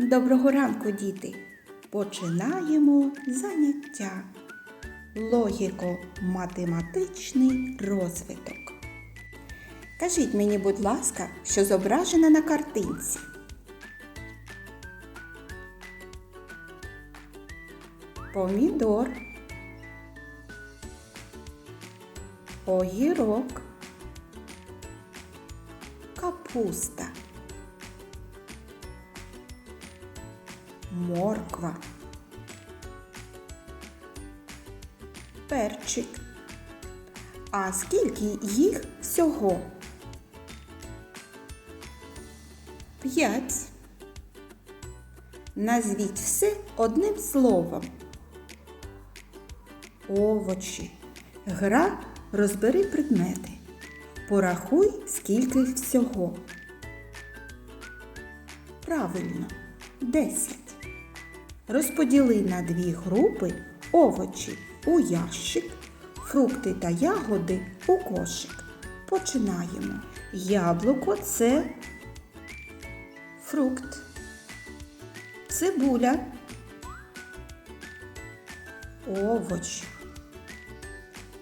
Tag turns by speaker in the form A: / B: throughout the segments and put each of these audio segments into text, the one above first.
A: Доброго ранку, діти! Починаємо заняття. Логіко-математичний розвиток. Кажіть мені, будь ласка, що зображено на картинці. Помідор. Огірок. Капуста. Морква, перчик. А скільки їх всього? П'ять. Назвіть все одним словом. Овочі. Гра розбери предмети. Порахуй, скільки всього. Правильно, десять. Розподіли на дві групи овочі у ящик, фрукти та ягоди у кошик. Починаємо. Яблуко це фрукт, цибуля, овоч,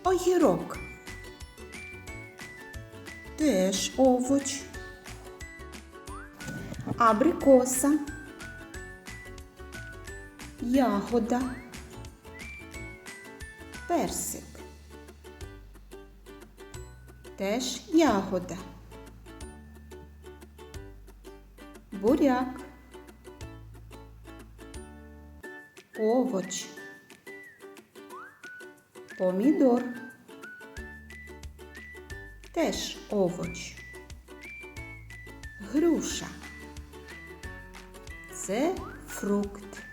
A: огірок. Теж овоч, абрикоса ягода, персик. Теж ягода. Буряк. Овоч. Помідор. Теж овоч. Груша. Це фрукт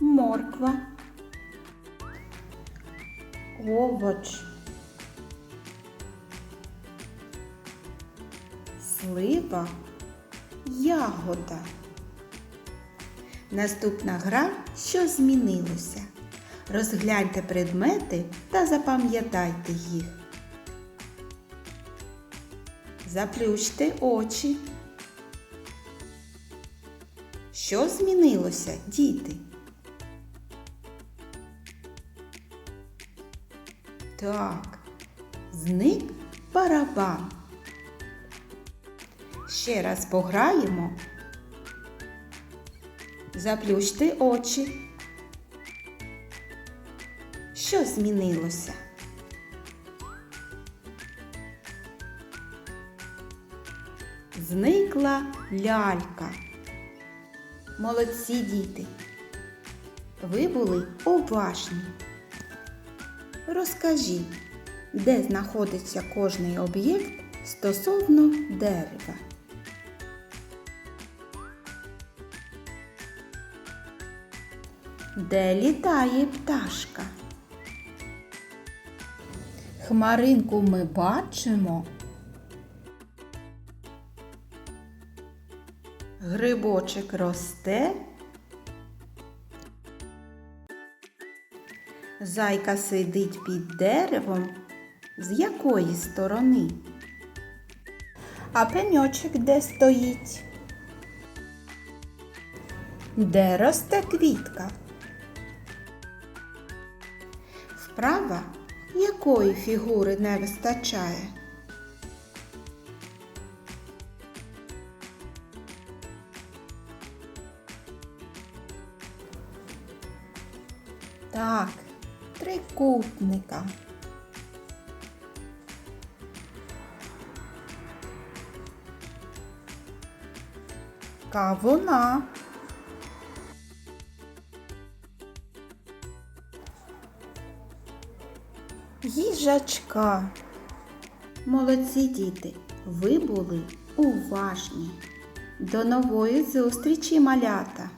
A: морква, овоч, слива, ягода. Наступна гра, що змінилося. Розгляньте предмети та запам'ятайте їх. Заплющте очі. Що змінилося, діти? Так, зник барабан. Ще раз пограємо. Заплющте очі. Що змінилося? Зникла лялька. Молодці діти. Ви були уважні. Розкажіть, де знаходиться кожний об'єкт стосовно дерева. Де літає пташка? Хмаринку ми бачимо. Грибочок росте. Зайка сидить під деревом. З якої сторони? А пеньочок де стоїть? Де росте квітка? Вправа якої фігури не вистачає? Так, трикутника. Кавуна. Їжачка. Молодці діти, ви були уважні. До нової зустрічі, малята!